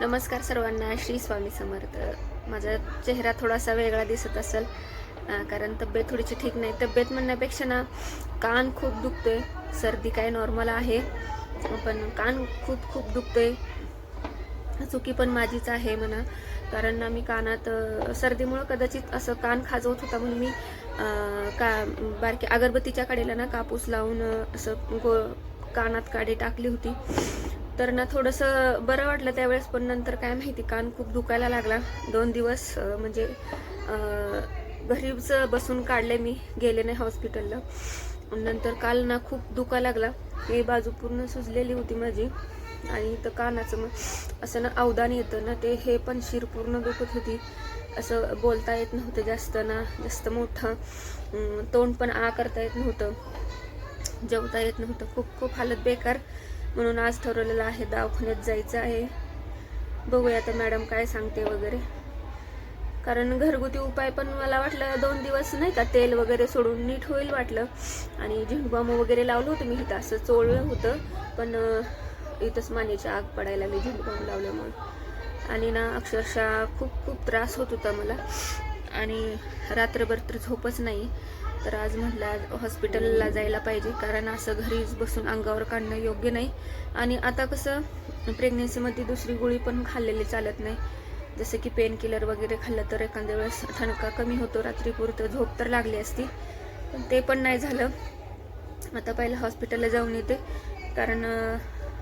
नमस्कार सर्वांना श्री स्वामी समर्थ. माझा चेहरा थोडासा वेगळा दिसत असेल कारण तब्येत थोडीशी ठीक नाही. तब्येत म्हणण्यापेक्षा ना कान खूप दुखतोय. सर्दी काय नॉर्मल आहे पण कान खूप खूप दुखतोय. चुकी पण माझीच आहे म्हणा. कारण ना मी कानात सर्दीमुळं कदाचित असं कान खाजवत होता म्हणून मी का बारकी अगरबत्तीच्या कडेला ना कापूस लावून असं गो कानात काडी टाकली होती. तर ना थोडंसं बरं वाटलं त्यावेळेस पण नंतर काय माहिती कान खूप दुखायला लागला. दोन दिवस म्हणजे घरीच बसून काढले मी गेले नाही हॉस्पिटलला. नंतर काल ना खूप दुखा लागला. ही बाजू पूर्ण सुजलेली होती माझी आणि तर कानाचं मग असं ना अवदान येतं ना ते हे पण शिर पूर्ण दुखत होती. असं बोलता येत नव्हतं जास्त ना जास्त मोठं. तोंड पण आ करता येत नव्हतं. जेवता येत नव्हतं. खूप खूप हालत बेकार. म्हणून आज ठरवलेलं आहे दवाखान्यात जायचं आहे. बघूया आता मॅडम काय सांगते वगैरे. कारण घरगुती उपाय पण मला वाटलं दोन दिवस नाही का तेल वगैरे सोडून नीट होईल वाटलं. आणि झेंडूबाम वगैरे लावलं होतं मी इथं असं चोळलं होतं. पण इथंच मानेची आग पडायला लागली झेंडूबाम लावल्यामुळे. आणि ना अक्षरशः खूप खूप त्रास होत होता मला. आणि रात्रभर तर झोपच नाही. तर आज म्हटलं आज हॉस्पिटलला जायला पाहिजे. कारण असं घरीच बसून अंगावर काढणं योग्य नाही. आणि आता कसं प्रेग्नेन्सीमध्ये दुसरी गोळी पण खाल्लेली चालत नाही. जसं की पेन किलर वगैरे खाल्लं तर एखाद्या वेळेस ठणका कमी होतो. रात्रीपुरतं झोप तर लागली असती. पण ते पण नाही झालं. आता पहिलं हॉस्पिटलला जाऊन येते. कारण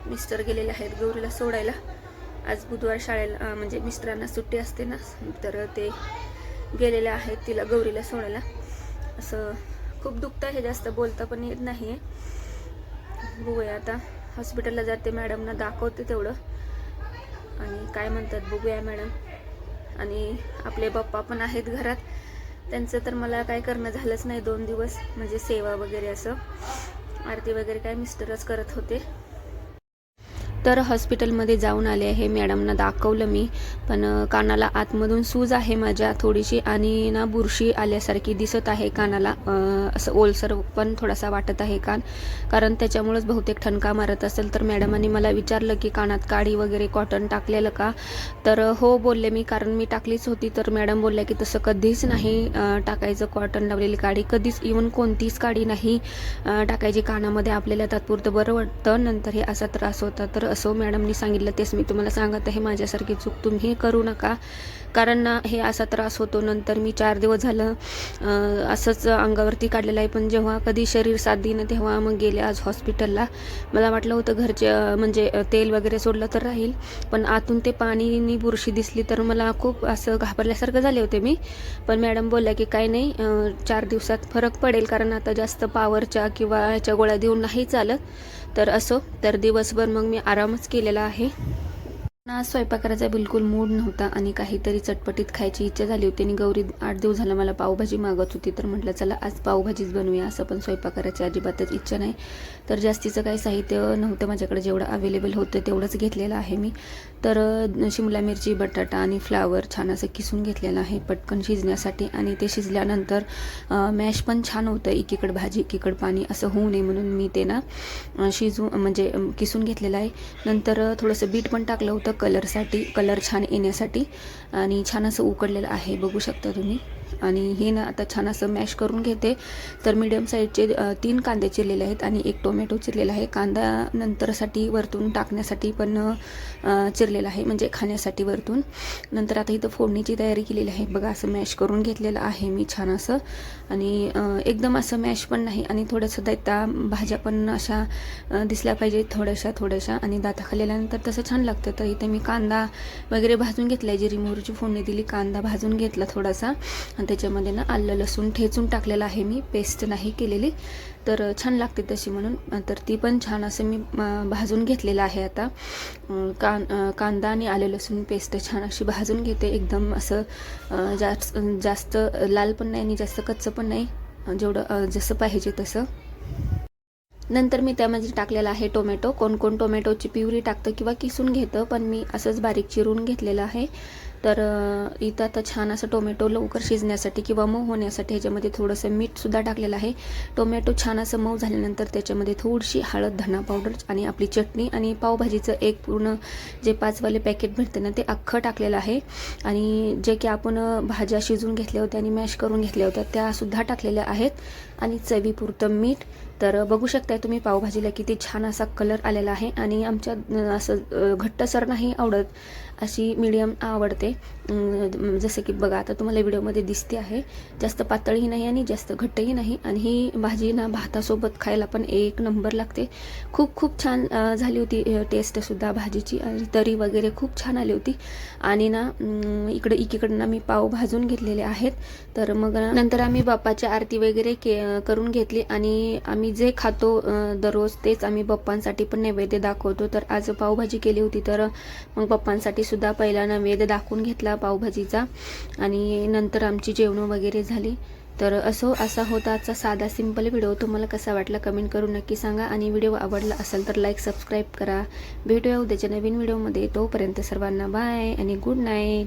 मिस्टर गेलेले आहेत गौरीला सोडायला. आज बुधवार शाळेला म्हणजे मिस्टरांना सुट्टी असते ना तर ते गेलेल्या आहेत तिला गौरीला सोडायला. असं खूप दुखतं आहे जास्त बोलता पण येत नाही बघूया आता. हॉस्पिटलला जाते मॅडमना दाखवते तेवढं. आणि काय म्हणतात बघूया मॅडम. आणि आपले पप्पा पण आहेत घरात. त्यांचं तर मला काय करणं झालंच नाही दोन दिवस. म्हणजे सेवा वगैरे असं. आरती वगैरे काय मिस्टरच करत होते. तर हॉस्पिटलमध्ये जाऊन आले आहे. मॅडमना दाखवलं मी. पण कानाला आतमधून सूज आहे माझ्या. थोडीशी आणि ना बुरशी आल्यासारखी दिसत आहे कानाला. असं ओलसर पण थोडासा वाटत आहे कान. कारण त्याच्यामुळेच बहुतेक ठणका मारत असेल. तर मॅडमांनी मला विचारलं की कानात काडी वगैरे कॉटन टाकलेलं का? तर हो बोलले मी. कारण मी टाकलीच होती. तर मॅडम बोलल्या की तसं कधीच नाही टाकायचं कॉटन लावलेली काडी. कधीच इवन कोणतीच काडी नाही टाकायची कानामध्ये. आपल्याला तात्पुरतं बरं वाटतं. नंतर हे असा त्रास होता. तर असं मॅडमनी सांगितलं तेच मी तुम्हाला सांगत आहे माझ्यासारखी चूक तुम्ही करू नका. कारण ना हे असा त्रास होतो नंतर मी चार दिवस झालं असंच अंगावरती काढलेलं आहे. पण जेव्हा कधी शरीर साथ देईन तेव्हा मग गेले आज हॉस्पिटलला. मला वाटलं होतं घरचे म्हणजे तेल वगैरे सोडलं तर राहील. पण आतून ते पाणीनी बुरशी दिसली तर मला खूप असं घाबरल्यासारखं झाले होते मी. पण मॅडम बोलल्या की काही नाही चार दिवसात फरक पडेल कारण आता जास्त पावरच्या किंवा ह्याच्या गोळ्या देऊन नाही चालत. तर असो तर दिवसभर मग मी आरामच केलेला आहे. आज स्वयंपाक करायचा बिलकुल मूड नव्हता आणि काहीतरी चटपटीत खायची इच्छा झाली होती आणि गौरी आठ दिवस झाला मला पावभाजी मागत होती. तर म्हटलं चला आज पावभाजीच बनवूया. असं पण स्वयंपाक करायची अजिबातच इच्छा नाही. तर जास्तीचं काही साहित्य नव्हतं माझ्याकडे. जेवढं अवेलेबल होतं तेवढंच घेतलेलं आहे मी. तर शिमला मिरची बटाटा आणि फ्लावर छान असं किसून घेतलेलं आहे पटकन शिजण्यासाठी. आणि ते शिजल्यानंतर मॅश पण छान होतं. एकीकडं भाजी एकीकडं पाणी असं होऊ नये म्हणून मी ते ना शिजू म्हणजे किसून घेतलेलं आहे. नंतर थोडंसं बीट पण टाकलं होतं. कलरसाठी कलर छान येण्यासाठी आणि छान असं उकडलेलं आहे. बघू शकता तुम्ही. आणि हे ना आता छान असं मॅश करून घेते. तर मीडियम साईजचे तीन कांदे चिरलेले आहेत आणि एक टोमॅटो चिरलेला आहे. कांदा नंतरसाठी वरतून टाकण्यासाठी पण चिरलेला आहे म्हणजे खाण्यासाठी वरतून. नंतर आता इथं फोडणीची तयारी केलेली आहे. बघा असं मॅश करून घेतलेलं आहे मी छान असं. आणि एकदम असं मॅश पण नाही आणि थोडंसं दैता भाज्या पण अशा दिसल्या पाहिजे थोड्याशा थोड्याशा. आणि दाता खाल्ल्यानंतर तसं छान लागतं. तर इथे मी कांदा वगैरे भाजून घेतला आहे जी रिमोरची फोडणी दिली कांदा भाजून घेतला थोडासा. आणि त्याच्यामध्ये ना आलं लसूण ठेचून टाकलेलं आहे मी. पेस्ट नाही केलेली. तर छान लागते तशी म्हणून. तर ती पण छान असं मी भाजून घेतलेलं आहे आता. कान कां कांदा आणि आलं लसूण पेस्ट छान अशी भाजून घेते. एकदम असं जास्त जास्त लाल पण नाही आणि जास्त कच्चं पण नाही. जेवढं जसं पाहिजे तसं. नंतर मी त्यामध्ये टाकलेला आहे टोमॅटो. कोण कोण टोमॅटोची प्युरी टाकतं किंवा किसून घेतं पण मी असंच बारीक चिरून घेतलेलं आहे. तर इथं आता छान असं टोमॅटो लवकर शिजण्यासाठी किंवा मऊ होण्यासाठी ह्याच्यामध्ये थोडंसं मीठसुद्धा टाकलेलं आहे. टोमॅटो छान असं मऊ झाल्यानंतर त्याच्यामध्ये थोडीशी हळद धना पावडर आणि आपली चटणी आणि पावभाजीचं एक पूर्ण जे पाचवाले पॅकेट भेटते ना ते अख्खं टाकलेलं आहे. आणि जे की आपण भाज्या शिजून घेतल्या होत्या आणि मॅश करून घेतल्या होत्या त्यासुद्धा टाकलेल्या आहेत. आणि चवीपुरतं मीठ. तर बघू शकताय तुम्ही पावभाजीला किती छान असा कलर आलेला आहे. आणि आमच्या असं घट्टसर नाही आवडत अशी मीडियम आवडते. अं, जसं की बघा आता तुम्हाला व्हिडिओमध्ये दिसते आहे जास्त पातळही नाही आणि जास्त घट्टही नाही. आणि ही भाजी ना भातासोबत खायला पण एक नंबर लागते. खूप खूप छान झाली होती टेस्टसुद्धा भाजीची. आणि तरी वगैरे खूप छान आली होती. आणि ना इकडे इकडं एकीकडनं मी पाव भाजून घेतलेले आहेत. तर मग नंतर आम्ही बाप्पाची आरती वगैरे के करून घेतली. आणि आम्ही जे खातो दररोज तेच आम्ही बाप्पांसाठी पण नैवेद्य दाखवतो. तर आज पावभाजी केली होती तर मग बाप्पांसाठी सुद्धा पहिला नैवेद्य दाखवून घेतला पावभाजीचा. आणि नंतर आमची जेवणं वगैरे झाली. तर असो असा होता आजचा साधा सिंपल व्हिडिओ तुम्हाला कसा वाटला कमेंट करून नक्की सांगा. आणि व्हिडिओ आवडला असेल तर लाईक सबस्क्राईब करा. भेटूया उद्याच्या नवीन व्हिडिओमध्ये तोपर्यंत सर्वांना बाय आणि गुड नाईट